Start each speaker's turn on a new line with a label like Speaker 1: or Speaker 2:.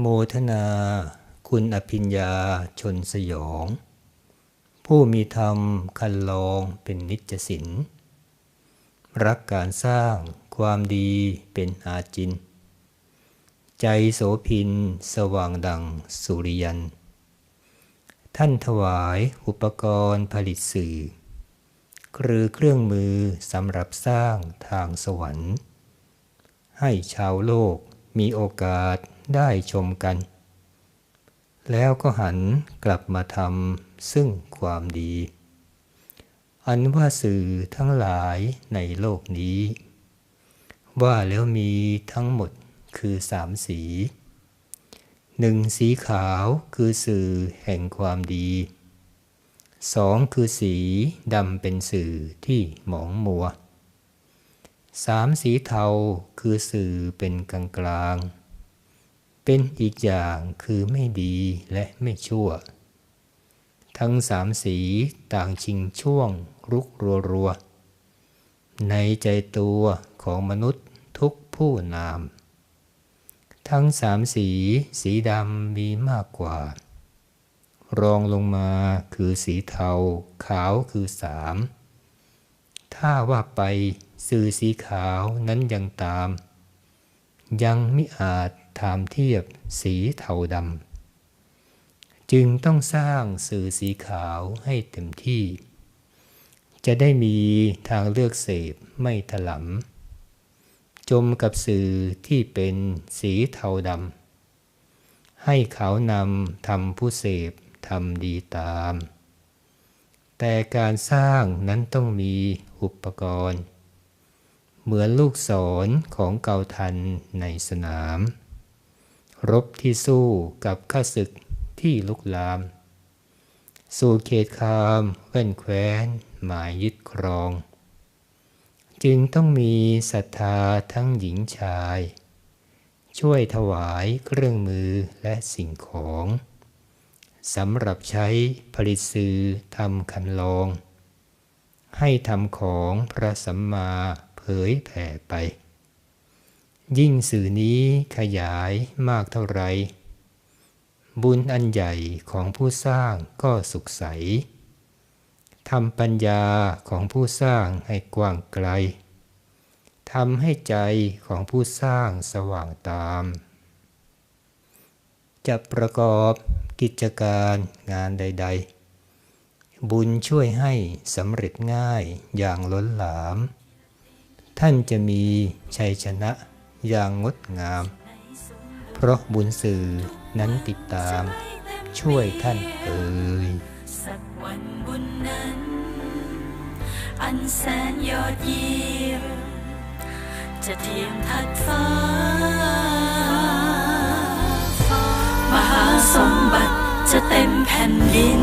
Speaker 1: โมทนา คุณอภิญญาชนสยอง ผู้มีธรรมคันลองเป็นนิจสินรักการสร้างความดีเป็นอาจิน ใจโสพินสว่างดังสุริยัน ท่านถวายอุปกรณ์ผลิตสื่อคือเครื่องมือสำหรับสร้างทางสวรรค์ ให้ชาวโลก มีโอกาสได้ชมกัน แล้วก็หันกลับมาทำซึ่งความดี อันว่าสื่อทั้งหลายในโลกนี้ ว่าแล้วมีทั้งหมดคือสามสีหนึ่งสีขาวคือสื่อแห่งความดีสองคือสีดำเป็นสื่อที่หมองมัว สามสีเทาคือสื่อเป็นกลางกลาง เป็นอีกอย่างคือไม่ดีและไม่ชั่ว ทั้งสามสีต่างชิงช่วงรุกรัวรัวในใจตัวของมนุษย์ทุกผู้นาม ทั้งสามสีสีดำมีมากกว่า รองลงมาคือสีเทา ขาวคือสาม ถ้าว่าไปสื่อสีขาวนั้นยังตาม ยังมิอาจถามเทียบสีเทาดำจึงต้องสร้างสื่อสีขาวให้เต็มที่ จะได้มีทางเลือกเสพไม่ถลำจมกับสื่อที่เป็นสีเทาดำให้เขานำทำผู้เสพทำดีตาม แต่การสร้างนั้นต้องมี อุปกรณ์ เหมือนลูกศรของเกาทันในสนาม รบที่สู้กับข้าศึกที่ลุกลาม สู่เขตคามแว่นแคว้น หมายยึดครอง จึงต้องมีศรัทธาทั้งหญิงชาย ช่วยถวายเครื่องมือและสิ่งของสำหรับใช้ผลิตสื่อทำคันลอง ให้ทำของพระสัมมาเผยแผ่ไป ยิ่งสื่อนี้ขยายมากเท่าไร บุญอันใหญ่ของผู้สร้างก็สุขใสทำปัญญาของผู้สร้างให้กว้างไกลทำให้ใจของผู้สร้างสว่างตาม จะประกอบกิจการงานใด ๆ บุญช่วยให้สำเร็จง่ายอย่างล้นหลาม ท่านจะมีชัยชนะอย่างงดงาม เพราะบุญสื่อนั้นติดตาม ช่วยท่านเอ่ย
Speaker 2: สักวันบุญนั้น อันแสนยอดเยี่ยมจะเทียมทัดฟ้ามหาสมบัติจะเต็มแผ่นดิน